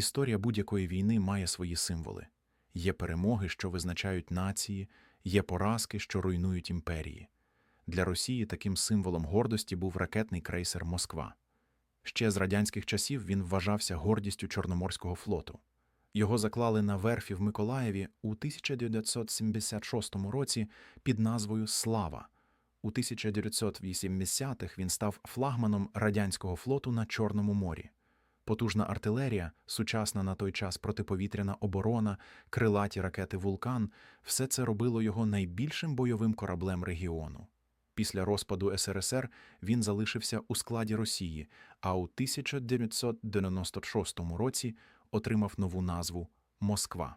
Історія будь-якої війни має свої символи. Є перемоги, що визначають нації, є поразки, що руйнують імперії. Для Росії таким символом гордості був ракетний крейсер Москва. Ще з радянських часів він вважався гордістю Чорноморського флоту. Його заклали на верфі в Миколаєві у 1976 році під назвою Слава. У 1980-х він став флагманом радянського флоту на Чорному морі. Потужна артилерія, сучасна на той час протиповітряна оборона, крилаті ракети Вулкан все це робило його найбільшим бойовим кораблем регіону. Після розпаду СРСР він залишився у складі Росії, а у 1996 році отримав нову назву Москва.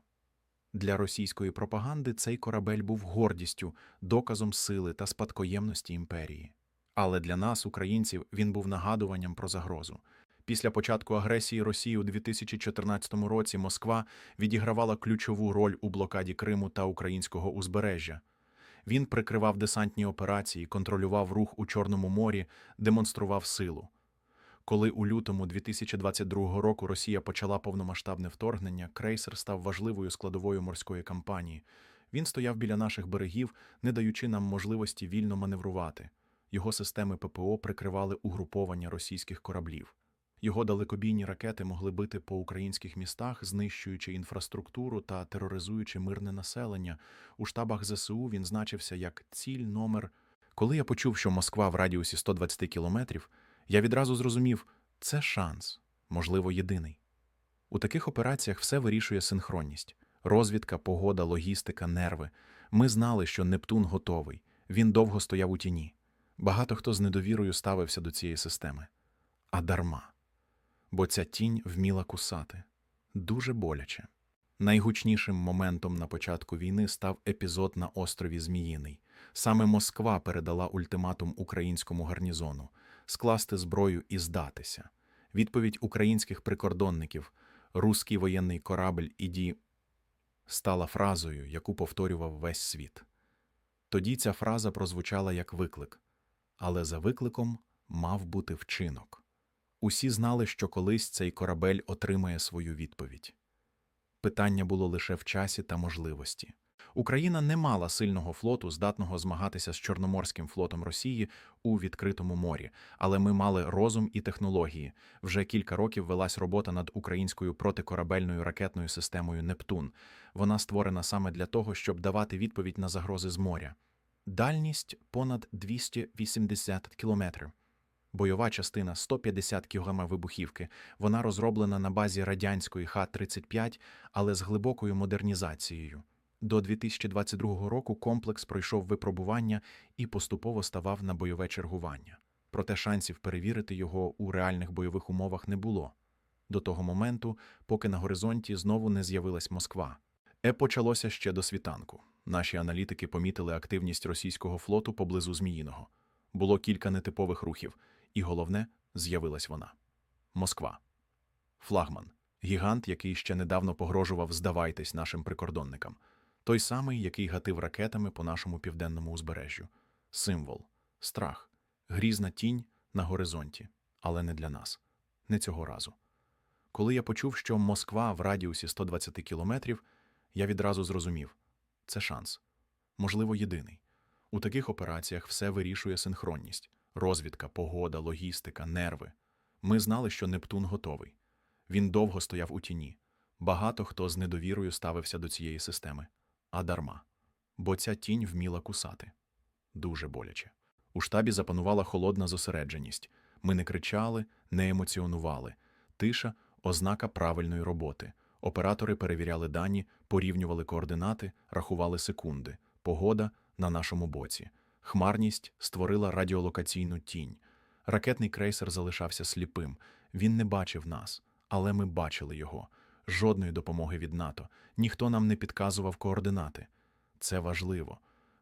Для російської пропаганди цей корабель був гордістю, доказом сили та спадкоємності імперії. Але для нас, українців, він був нагадуванням про загрозу. Після початку агресії Росії у 2014 році Москва відігравала ключову роль у блокаді Криму та українського узбережжя. Він прикривав десантні операції, контролював рух у Чорному морі, демонстрував силу. Коли у лютому 2022 року Росія почала повномасштабне вторгнення, крейсер став важливою складовою морської кампанії. Він стояв біля наших берегів, не даючи нам можливості вільно маневрувати. Його системи ППО прикривали угруповання російських кораблів. Його далекобійні ракети могли бити по українських містах, знищуючи інфраструктуру та тероризуючи мирне населення. У штабах ЗСУ він значився як ціль номер. Коли я почув, що Москва в радіусі 120 кілометрів, я відразу зрозумів це шанс, можливо, єдиний. У таких операціях все вирішує синхронність: розвідка, погода, логістика, нерви. Ми знали, що Нептун готовий. Він довго стояв у тіні. Багато хто з недовірою ставився до цієї системи. А дарма. Бо ця тінь вміла кусати. Дуже боляче. Найгучнішим моментом на початку війни став епізод на острові Зміїний. Саме Москва передала ультиматум українському гарнізону скласти зброю і здатися. Відповідь українських прикордонників «Руський воєнний корабль іді» стала фразою, яку повторював весь світ. Тоді ця фраза прозвучала як виклик, але за викликом мав бути вчинок. Усі знали, що колись цей корабель отримає свою відповідь. Питання було лише в часі та можливості. Україна не мала сильного флоту, здатного змагатися з Чорноморським флотом Росії у відкритому морі, але ми мали розум і технології. Вже кілька років велась робота над українською протикорабельною ракетною системою Нептун. Вона створена саме для того, щоб давати відповідь на загрози з моря. Дальність понад 280 кілометрів. Бойова частина 150 кг вибухівки. Вона розроблена на базі радянської Х-35, але з глибокою модернізацією. До 2022 року комплекс пройшов випробування і поступово ставав на бойове чергування. Проте шансів перевірити його у реальних бойових умовах не було. До того моменту, поки на горизонті знову не з'явилась Москва. Е почалося ще до світанку. Наші аналітики помітили активність російського флоту поблизу Зміїного. Було кілька нетипових рухів, і головне, з'явилась вона. Москва. Флагман, гігант, який ще недавно погрожував здавайтесь нашим прикордонникам, той самий, який гатив ракетами по нашому південному узбережжю. Символ, страх, грізна тінь на горизонті, але не для нас, не цього разу. Коли я почув, що Москва в радіусі 120 кілометрів, я відразу зрозумів це шанс, можливо, єдиний. У таких операціях все вирішує синхронність розвідка, погода, логістика, нерви. Ми знали, що Нептун готовий. Він довго стояв у тіні. Багато хто з недовірою ставився до цієї системи. А дарма. Бо ця тінь вміла кусати. Дуже боляче. У штабі запанувала холодна зосередженість. Ми не кричали, не емоціонували. Тиша ознака правильної роботи. Оператори перевіряли дані, порівнювали координати, рахували секунди. Погода на нашому боці. Хмарність створила радіолокаційну тінь. Ракетний крейсер залишався сліпим. Він не бачив нас, але ми бачили його. Жодної допомоги від НАТО. Ніхто нам не підказував координати. Це важливо,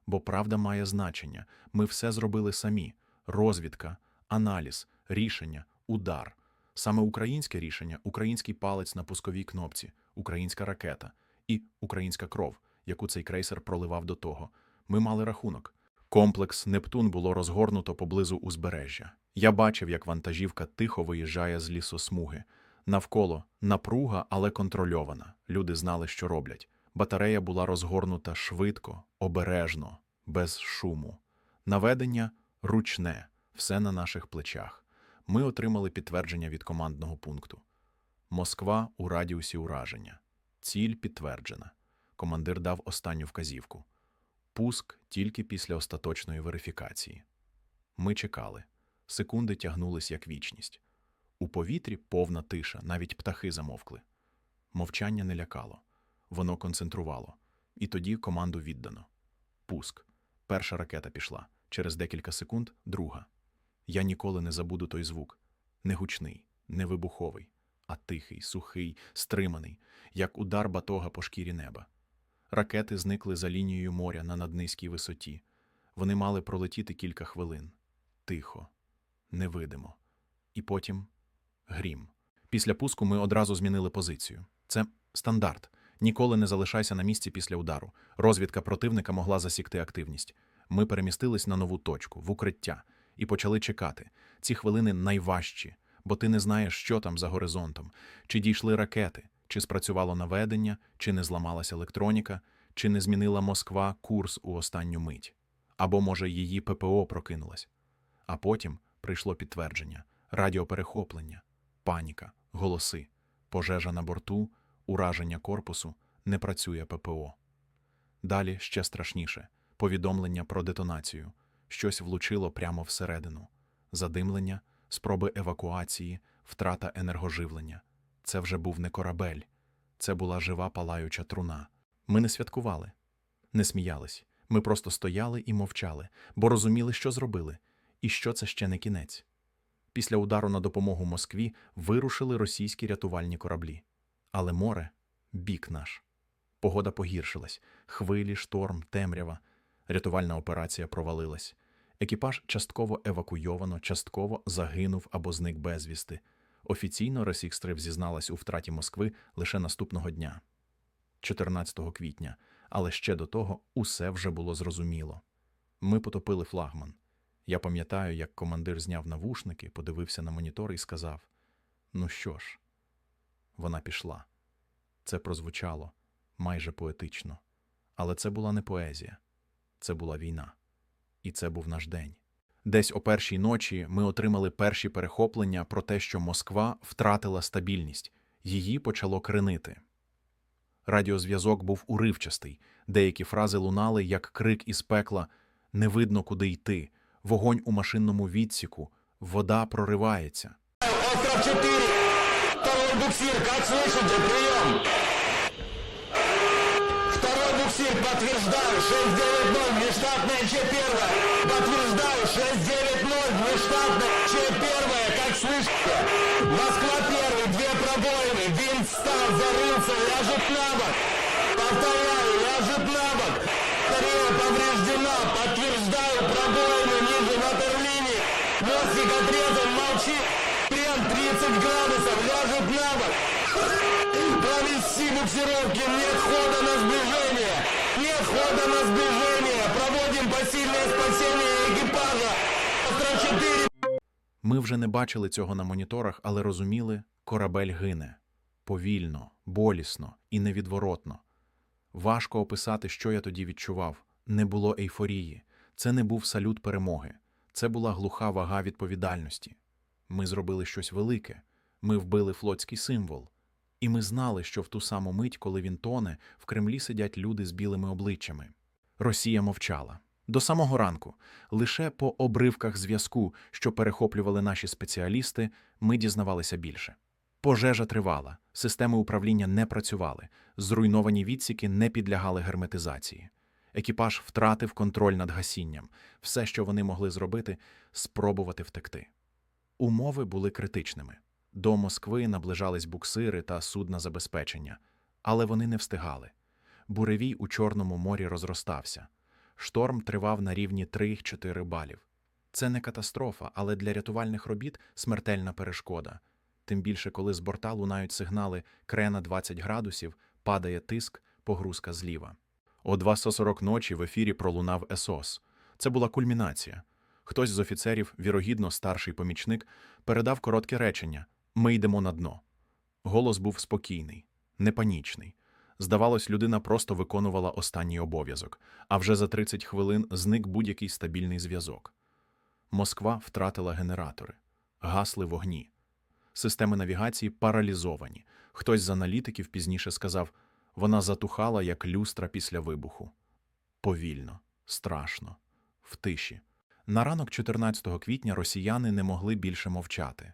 бо правда має значення. Ми все зробили самі: розвідка, аналіз, рішення, удар. Саме українське рішення, український палець на пусковій кнопці, українська ракета і українська кров, яку цей крейсер проливав до того. Ми мали рахунок. Комплекс Нептун було розгорнуто поблизу узбережжя. Я бачив, як вантажівка тихо виїжджає з лісосмуги. Навколо напруга, але контрольована. Люди знали, що роблять. Батарея була розгорнута швидко, обережно, без шуму. Наведення ручне, все на наших плечах. Ми отримали підтвердження від командного пункту. Москва у радіусі ураження. Ціль підтверджена. Командир дав останню вказівку. Пуск тільки після остаточної верифікації. Ми чекали. Секунди тягнулись як вічність. У повітрі повна тиша, навіть птахи замовкли. Мовчання не лякало, воно концентрувало. І тоді команду віддано. Пуск. Перша ракета пішла. Через декілька секунд друга. Я ніколи не забуду той звук. Не гучний, не а тихий, сухий, стриманий, як удар батога по шкірі неба. Ракети зникли за лінією моря на наднизькій висоті. Вони мали пролетіти кілька хвилин. Тихо, невидимо. І потім грім. Після пуску ми одразу змінили позицію. Це стандарт. Ніколи не залишайся на місці після удару. Розвідка противника могла засікти активність. Ми перемістились на нову точку, в укриття, і почали чекати. Ці хвилини найважчі, бо ти не знаєш, що там за горизонтом, чи дійшли ракети, чи спрацювало наведення, чи не зламалася електроніка, чи не змінила Москва курс у останню мить. Або, може, її ППО прокинулась. А потім прийшло підтвердження: радіоперехоплення, паніка, голоси, пожежа на борту, ураження корпусу, не працює ППО. Далі ще страшніше повідомлення про детонацію. Щось влучило прямо всередину. Задимлення, спроби евакуації, втрата енергоживлення. Це вже був не корабель, це була жива палаюча труна. Ми не святкували, не сміялись. Ми просто стояли і мовчали, бо розуміли, що зробили, і що це ще не кінець. Після удару на допомогу Москві вирушили російські рятувальні кораблі. Але море бік наш. Погода погіршилась, хвилі, шторм, темрява. Рятувальна операція провалилась. Екіпаж частково евакуйовано, частково загинув або зник безвісти. Офіційно Росікстрив зізналась у втраті Москви лише наступного дня, 14 квітня, але ще до того усе вже було зрозуміло. Ми потопили флагман. Я пам'ятаю, як командир зняв навушники, подивився на монітор і сказав: Ну що ж, вона пішла. Це прозвучало майже поетично. Але це була не поезія, це була війна. І це був наш день. Десь о першій ночі ми отримали перші перехоплення про те, що Москва втратила стабільність, її почало кренити. Радіозв'язок був уривчастий, деякі фрази лунали, як крик із пекла не видно, куди йти, вогонь у машинному відсіку, вода проривається. Остров 4. Второй буксир, как слышите, прием. Буксир, подтверждаю, 690, внештатная Ч1. Подтверждаю, 690, внештатная Ч1, как слышите. Москва первый, две пробоины, винт встал, зарылся, ляжет на бок. Повторяю, ляжет на бок. Батарея повреждена, подтверждаю, пробоины ниже ватерлинии. Мостик отрезан, молчи. Прям 30 градусов, ляжет на бок. Провести буксировки, нет хода на сближение. Нет хода на сближение. Проводим посильное спасение экипажа. Остров 4. Ми вже не бачили цього на моніторах, але розуміли, корабель гине повільно, болісно і невідворотно. Важко описати, що я тоді відчував. Не було ейфорії, це не був салют перемоги, це була глуха вага відповідальності. Ми зробили щось велике, ми вбили флотський символ. І ми знали, що в ту саму мить, коли він тоне, в Кремлі сидять люди з білими обличчями. Росія мовчала. До самого ранку, лише по обривках зв'язку, що перехоплювали наші спеціалісти, ми дізнавалися більше. Пожежа тривала, системи управління не працювали, зруйновані відсіки не підлягали герметизації. Екіпаж втратив контроль над гасінням. Все, що вони могли зробити, спробувати втекти. Умови були критичними. До Москви наближались буксири та судна забезпечення, але вони не встигали. Буревій у Чорному морі розростався. Шторм тривав на рівні 3-4 балів. Це не катастрофа, але для рятувальних робіт смертельна перешкода. Тим більше, коли з борта лунають сигнали крена 20 градусів, падає тиск, погрузка зліва. О 2.40 ночі в ефірі пролунав ЕСОС. Це була кульмінація. Хтось з офіцерів, вірогідно старший помічник, передав коротке речення: Ми йдемо на дно. Голос був спокійний, не панічний. Здавалось, людина просто виконувала останній обов'язок, а вже за 30 хвилин зник будь-який стабільний зв'язок. Москва втратила генератори, гасли вогні. Системи навігації паралізовані. Хтось з аналітиків пізніше сказав, вона затухала, як люстра після вибуху. Повільно, страшно, в тиші. На ранок 14 квітня росіяни не могли більше мовчати.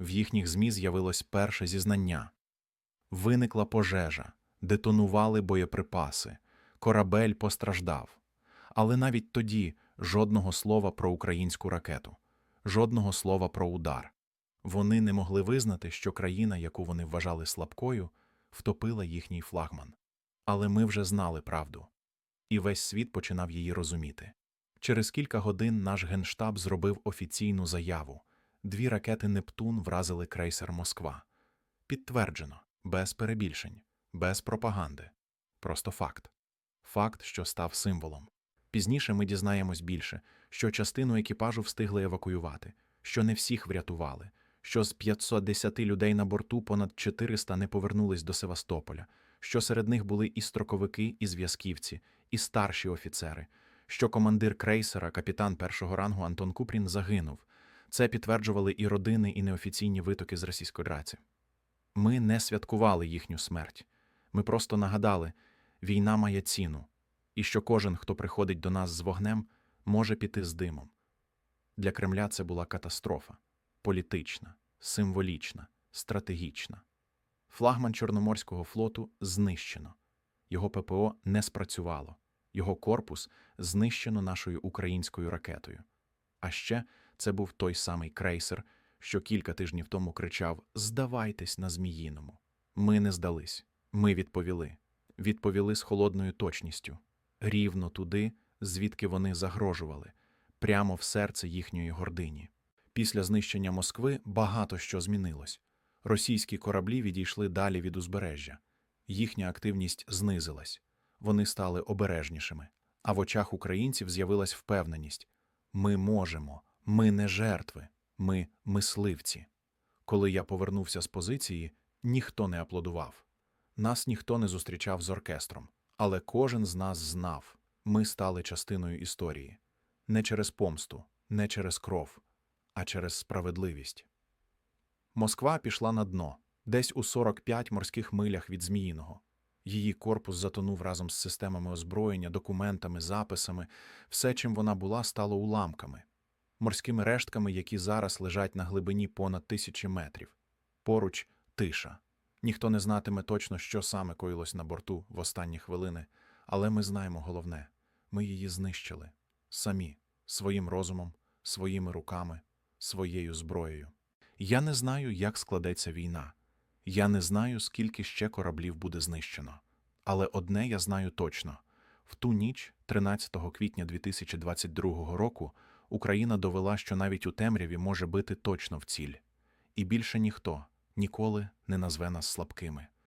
В їхніх ЗМІ з'явилось перше зізнання. Виникла пожежа, детонували боєприпаси, корабель постраждав. Але навіть тоді жодного слова про українську ракету, жодного слова про удар. Вони не могли визнати, що країна, яку вони вважали слабкою, втопила їхній флагман. Але ми вже знали правду. І весь світ починав її розуміти. Через кілька годин наш генштаб зробив офіційну заяву. Дві ракети Нептун вразили крейсер Москва. Підтверджено, без перебільшень, без пропаганди. Просто факт. Факт, що став символом. Пізніше ми дізнаємось більше, що частину екіпажу встигли евакуювати, що не всіх врятували, що з 510 людей на борту понад 400 не повернулись до Севастополя, що серед них були і строковики, і зв'язківці, і старші офіцери, що командир крейсера, капітан першого рангу Антон Купрін загинув. Це підтверджували і родини, і неофіційні витоки з російської раці. Ми не святкували їхню смерть. Ми просто нагадали, війна має ціну, і що кожен, хто приходить до нас з вогнем, може піти з димом. Для Кремля це була катастрофа політична, символічна, стратегічна. Флагман Чорноморського флоту знищено. Його ППО не спрацювало, його корпус знищено нашою українською ракетою. А ще це був той самий крейсер, що кілька тижнів тому кричав Здавайтесь на Зміїному. Ми не здались. Ми відповіли. Відповіли з холодною точністю, рівно туди, звідки вони загрожували, прямо в серце їхньої гордині. Після знищення Москви багато що змінилось. Російські кораблі відійшли далі від узбережжя. Їхня активність знизилась. Вони стали обережнішими. А в очах українців з'явилась впевненість ми можемо, ми не жертви, ми мисливці. Коли я повернувся з позиції, ніхто не аплодував. Нас ніхто не зустрічав з оркестром, але кожен з нас знав ми стали частиною історії не через помсту, не через кров, а через справедливість. Москва пішла на дно, десь у 45 морських милях від Зміїного. Її корпус затонув разом з системами озброєння, документами, записами. Все, чим вона була, стало уламками, морськими рештками, які зараз лежать на глибині понад тисячі метрів. Поруч тиша. Ніхто не знатиме точно, що саме коїлось на борту в останні хвилини, але ми знаємо головне ми її знищили самі, своїм розумом, своїми руками, своєю зброєю. Я не знаю, як складеться війна. Я не знаю, скільки ще кораблів буде знищено. Але одне я знаю точно: в ту ніч, 13 квітня 2022 року, Україна довела, що навіть у темряві може бити точно в ціль. І більше ніхто ніколи не назве нас слабкими.